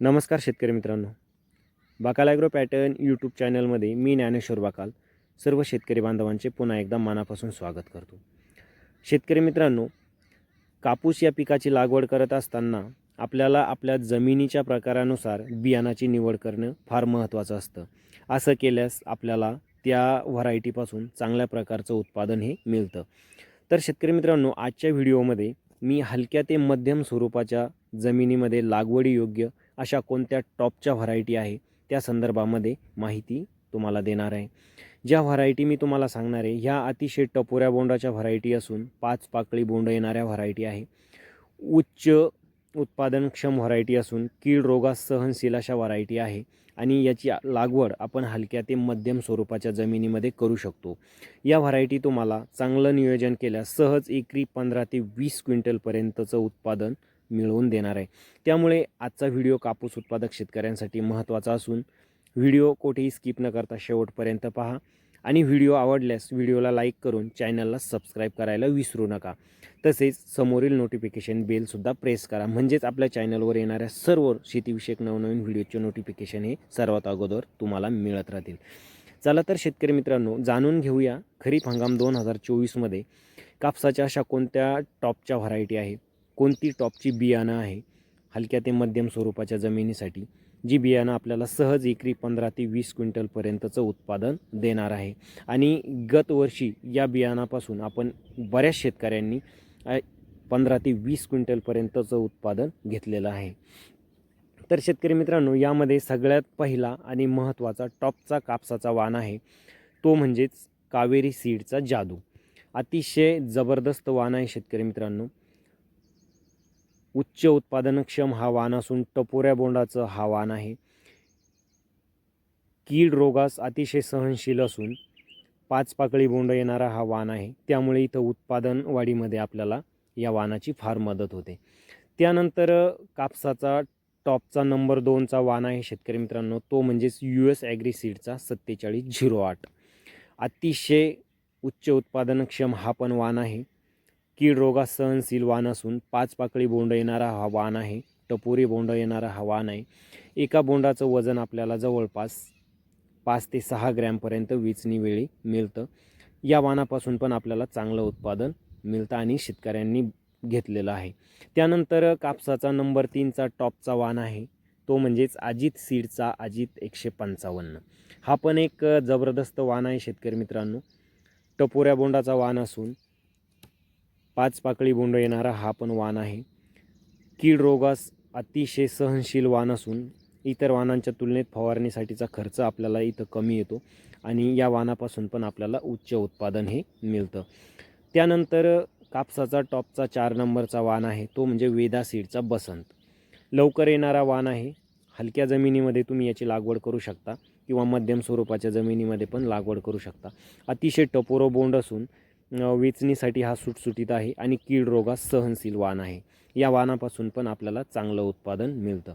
नमस्कार शेतकरी मित्रांनो. बाकाल ॲग्रो पॅटर्न यूट्यूब चॅनलमध्ये मी ज्ञानेश्वर बाकाल. सर्व शेतकरी बांधवांचे पुन्हा एकदा मनापासून स्वागत करतो. शेतकरी मित्रांनो कापूस या पिकाची लागवड करत असताना आपल्याला आपल्या जमिनीच्या प्रकारानुसार बियाणाची निवड करणं फार महत्त्वाचं असतं. असं केल्यास आपल्याला त्या व्हरायटीपासून चांगल्या प्रकारचं उत्पादन हे मिळतं. तर शेतकरी मित्रांनो आजच्या व्हिडिओमध्ये मी हलक्या ते मध्यम स्वरूपाच्या जमिनीमध्ये लागवडीयोग्य अशा कोणत्या टॉपच्या व्हरायटी आहे त्या संदर्भामध्ये माहिती तुम्हाला देणार आहे. ज्या व्हरायटी मी तुम्हाला सांगणार आहे ह्या अतिशय टपोऱ्या बोंडाच्या व्हरायटी असून पाच पाकळी बोंड येणाऱ्या व्हरायटी आहे. उच्च उत्पादनक्षम व्हरायटी असून कीड रोगास सहनशील अशा व्हरायटी आहे आणि याची लागवड आपण हलक्या ते मध्यम स्वरूपाच्या जमिनीमध्ये करू शकतो. या व्हरायटी तुम्हाला चांगलं नियोजन केल्यास सहज एकरी पंधरा ते वीस क्विंटलपर्यंतचं उत्पादन मिळवून देणार आहे. त्यामुळे आजचा व्हिडिओ कापूस उत्पादक शेतकऱ्यांसाठी महत्त्वाचा असून व्हिडिओ कुठेही स्किप न करता शेवटपर्यंत पहा. आणि व्हिडिओ आवडल्यास व्हिडिओला लाईक करून चॅनलला सबस्क्राईब करायला विसरू नका. तसेच समोरील नोटिफिकेशन बेलसुद्धा प्रेस करा. म्हणजेच आपल्या चॅनलवर येणाऱ्या सर्व शेतीविषयक नवनवीन व्हिडिओचे नोटिफिकेशन हे सर्वात अगोदर तुम्हाला मिळत राहतील. चला तर शेतकरी मित्रांनो जाणून घेऊया खरीप हंगाम दोन हजार चोवीसमध्ये कापसाच्या अशा कोणत्या टॉपच्या व्हरायटी आहे कोणती टॉपची बियाणं आहे? हलक्या ते मध्यम स्वरूपाच्या जमिनीसाठी. जी बियाणं आपल्याला सहज एकरी पंधरा ते वीस क्विंटलपर्यंतचं उत्पादन देणार आहे. आणि गतवर्षी या बियाणापासून आपण बऱ्याच शेतकऱ्यांनी पंधरा ते वीस क्विंटलपर्यंतचं उत्पादन घेतलेलं आहे. तर शेतकरी मित्रांनो यामध्ये सगळ्यात पहिला आणि महत्त्वाचा टॉपचा कापसाचा वाण आहे तो म्हणजेच कावेरी सीडचा जादू. अतिशय जबरदस्त वाण आहे शेतकरी मित्रांनो. उच्च उत्पादनक्षम हा वाण असून टपोऱ्या बोंडाचं हा वाण आहे. कीड रोगास अतिशय सहनशील असून पाच पाकळी बोंड येणारा हा वाण आहे. त्यामुळे इथं उत्पादन वाढीमध्ये आपल्याला या वाणाची फार मदत होते. त्यानंतर कापसाचा टॉपचा नंबर दोनचा वाण आहे शेतकरी मित्रांनो. तो म्हणजेच यू एस ॲग्रीसीडचा सत्तेचाळीस झिरो आठ. अतिशय उच्च उत्पादनक्षम हा पण वाण आहे. कीड रोगास सहनशील वाण असून पाच पाकळी बोंड येणारा हा वाण आहे. टपोरी बोंड येणारा हा वाण आहे. एका बोंडाचं वजन आपल्याला जवळपास पाच ते सहा ग्रॅमपर्यंत वेचणी वेळी मिळतं. या वाणापासून पण आपल्याला चांगलं उत्पादन मिळतं आणि शेतकऱ्यांनी घेतलेलं आहे. त्यानंतर कापसाचा नंबर तीनचा टॉपचा वाण आहे. तो म्हणजेच अजित सीडचा अजित एकशे पंचावन्न. हा पण एक जबरदस्त वाण आहे शेतकरी मित्रांनो. टपोऱ्या बोंडाचा वाण असून पाच पाकळी बोंड येणारा हा पण वाण आहे. कीड रोगास अतिशय सहनशील वाण असून इतर वाणांच्या तुलनेत फवारणीसाठीचा खर्च आपल्याला इथं कमी येतो आणि या वाणापासून पण आपल्याला उच्च उत्पादन हे मिळतं. त्यानंतर कापसाचा टॉपचा चार नंबरचा वाण आहे तो म्हणजे वेदा सीडचा बसंत. लवकर येणारा वाण आहे. हलक्या जमिनीमध्ये तुम्ही याची लागवड करू शकता किंवा मध्यम स्वरूपाच्या जमिनीमध्ये पण लागवड करू शकता. अतिशय टपोरो बोंड असून वेचणीसाठी हा सुटसुटीत आहे आणि कीड रोगास सहनशील वाण आहे. या वाणापासून पण आपल्याला चांगलं उत्पादन मिळतं.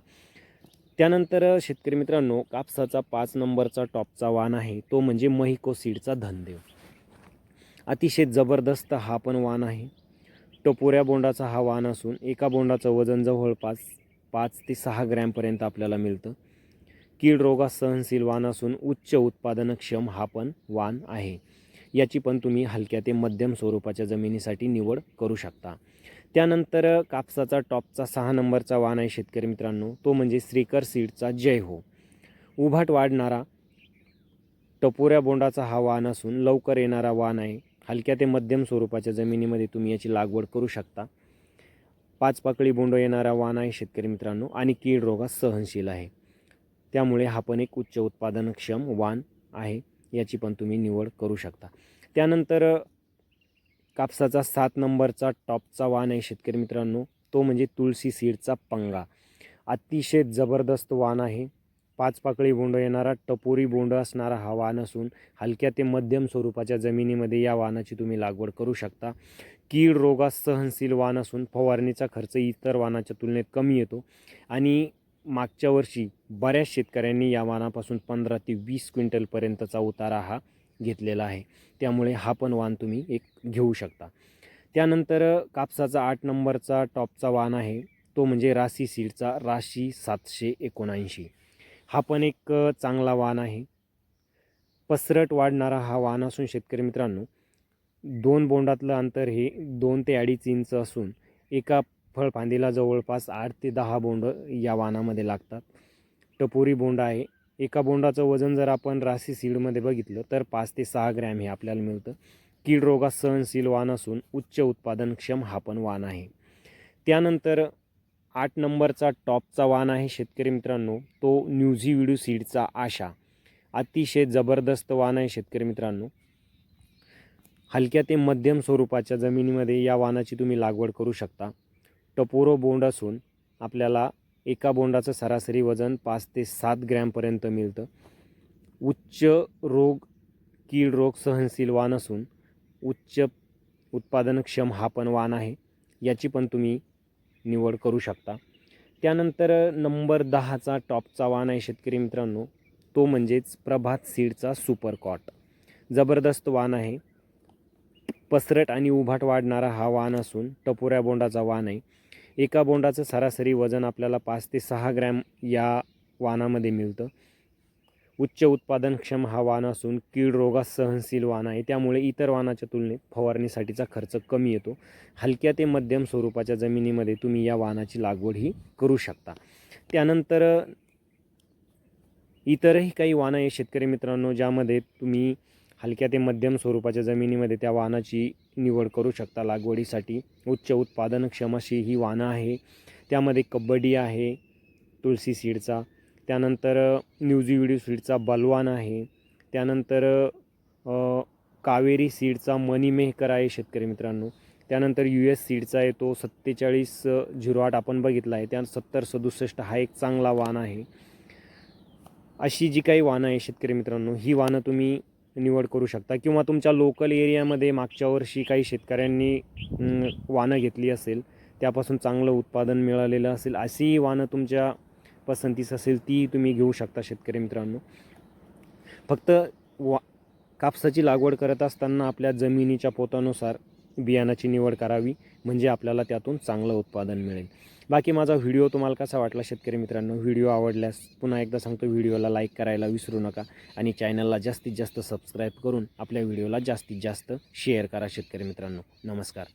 त्यानंतर शेतकरी मित्रांनो कापसाचा पाच नंबरचा टॉपचा वाण आहे. तो म्हणजे महिको सीडचा धनदेव. अतिशय जबरदस्त हा पण वाण आहे. टपोऱ्या बोंडाचा हा वाण असून एका बोंडाचं वजन जवळपास पाच ते सहा ग्रॅमपर्यंत आपल्याला मिळतं. कीड रोगास सहनशील वाण असून उच्च उत्पादनक्षम हा पण वाण आहे. याची पण तुम्ही हलक्या ते मध्यम स्वरूपाच्या जमिनीसाठी निवड करू शकता. त्यानंतर कापसाचा टॉपचा सहा नंबरचा वाण आहे शेतकरी मित्रांनो. तो म्हणजे श्रीकर सीडचा जय हो. उभाट वाढणारा टपोऱ्या बोंडाचा हा वाण असून लवकर येणारा वाण आहे. हलक्या ते मध्यम स्वरूपाच्या जमिनीमध्ये तुम्ही याची लागवड करू शकता. पाच पाकळी बोंड येणारा वाण आहे शेतकरी मित्रांनो आणि कीड रोगास सहनशील आहे. त्यामुळे हा पण एक उच्च उत्पादनक्षम वाण आहे. याची पण तुम्ही निवड करू शकता. त्यानंतर कापसाचा सात नंबरचा टॉपचा वाण आहे शेतकरी मित्रांनो. तो म्हणजे तुळशी सीडचा पंगा. अतिशय जबरदस्त वाण आहे. पाच पाकळी बोंड येणारा टपोरी बोंड असणारा हा वाण असून हलक्या ते मध्यम स्वरूपाच्या जमिनीमध्ये या वाणाची तुम्ही लागवड करू शकता. कीड रोगास सहनशील वाण असून फवारणीचा खर्च इतर वाणाच्या तुलनेत कमी येतो. आणि मागच्या वर्षी बऱ्याच शेतकऱ्यांनी या वाणापासून पंधरा ते वीस क्विंटलपर्यंतचा उतारा हा घेतलेला आहे. त्यामुळे हा पण वाण तुम्ही एक घेऊ शकता. त्यानंतर कापसाचा आठ नंबरचा टॉपचा वाण आहे. तो म्हणजे राशी सीडचा राशी सातशे एकोणऐंशी. हा पण एक चांगला वाण आहे. पसरट वाढणारा हा वाण असून शेतकरी मित्रांनो दोन बोंडातलं अंतर हे दोन ते अडीच इंच असून एका फळफांदीला जवळपास आठ ते दहा बोंड या वाणामध्ये लागतात. टपोरी बोंड आहे. एका बोंडाचं वजन जर आपण राशी सीडमध्ये बघितलं तर पाच ते सहा ग्रॅम हे आपल्याला मिळतं. कीड रोगास सहनशील वाण असून उच्च उत्पादनक्षम हा पण वाण आहे. त्यानंतर आठ नंबरचा टॉपचा वाण आहे शेतकरी मित्रांनो. तो न्यूझी विडू सीडचा आशा. अतिशय जबरदस्त वाण आहे शेतकरी मित्रांनो. हलक्या ते मध्यम स्वरूपाच्या जमिनीमध्ये या वाणाची तुम्ही लागवड करू शकता. टपोरो बोंड असून आपल्याला एका बोंडाचं सरासरी वजन पाच ते सात ग्रॅमपर्यंत मिळतं. उच्च रोग कीड रोग सहनशील वाण असून उच्च उत्पादनक्षम हा पण वाण आहे. याची पण तुम्ही निवड करू शकता. त्यानंतर नंबर दहाचा टॉपचा वाण आहे शेतकरी मित्रांनो. तो म्हणजेच प्रभात सीडचा सुपर कॉट. जबरदस्त वाण आहे. पसरट आणि उभाट वाढणारा हा वाण असून टपोऱ्या बोंडाचा वाण आहे. एका बोंडाचं सरासरी वजन आपल्याला पाच ते सहा ग्रॅम या वाणामध्ये मिळतं. उच्च उत्पादनक्षम हा वाण असून कीड रोगास सहनशील वाण आहे. त्यामुळे इतर वाणाच्या तुलनेत फवारणीसाठीचा खर्च कमी येतो. हलक्या ते मध्यम स्वरूपाच्या जमिनीमध्ये तुम्ही या वाणाची लागवड ही करू शकता. त्यानंतर इतरही काही वाणं आहे शेतकरी मित्रांनो ज्यामध्ये तुम्ही हलक्या ते मध्यम स्वरूपाच्या जमिनीमध्ये त्या वाहनाची निवड करू शकता. लागवडीसाठी उच्च उत्पादनक्षम अशी ही वाणं आहे. त्यामध्ये कबड्डी आहे तुळशी सीडचा. त्यानंतर न्यूझी विडिओ सीडचा बलवान आहे. त्यानंतर कावेरी सीडचा मनी मेहकर आहे शेतकरी मित्रांनो. त्यानंतर यू एस सीडचा आहे तो सत्तेचाळीस झिरो आठ आपण बघितला आहे. त्या सत्तर सदुसष्ट हा एक चांगला वाण आहे. अशी जी काही वाणं आहे शेतकरी मित्रांनो ही वाणं तुम्ही निवड करू शकता किंवा तुमच्या लोकल एरियामध्ये मागच्या वर्षी काही शेतकऱ्यांनी वानं वाणं घेतली असेल त्यापासून चांगलं उत्पादन मिळालेलं असेल अशी वाणं तुमच्या पसंतीस असेल ती तुम्ही घेऊ शकता शेतकरी मित्रांनो. फक्त वा कापसाची लागवड करत असताना आपल्या जमिनीच्या पोतानुसार बियाणाची निवड करावी म्हणजे आपल्याला त्यातून चांगलं उत्पादन मिळेल. बाकी माझा व्हिडिओ तुम्हाला कसा वाटला शेतकरी मित्रांनो? व्हिडिओ आवडल्यास पुन्हा एकदा सांगतो व्हिडिओला लाईक करायला विसरू नका आणि चॅनलला जास्तीत जास्त सबस्क्राईब करून आपल्या व्हिडिओला जास्तीत जास्त शेअर करा शेतकरी मित्रांनो. नमस्कार.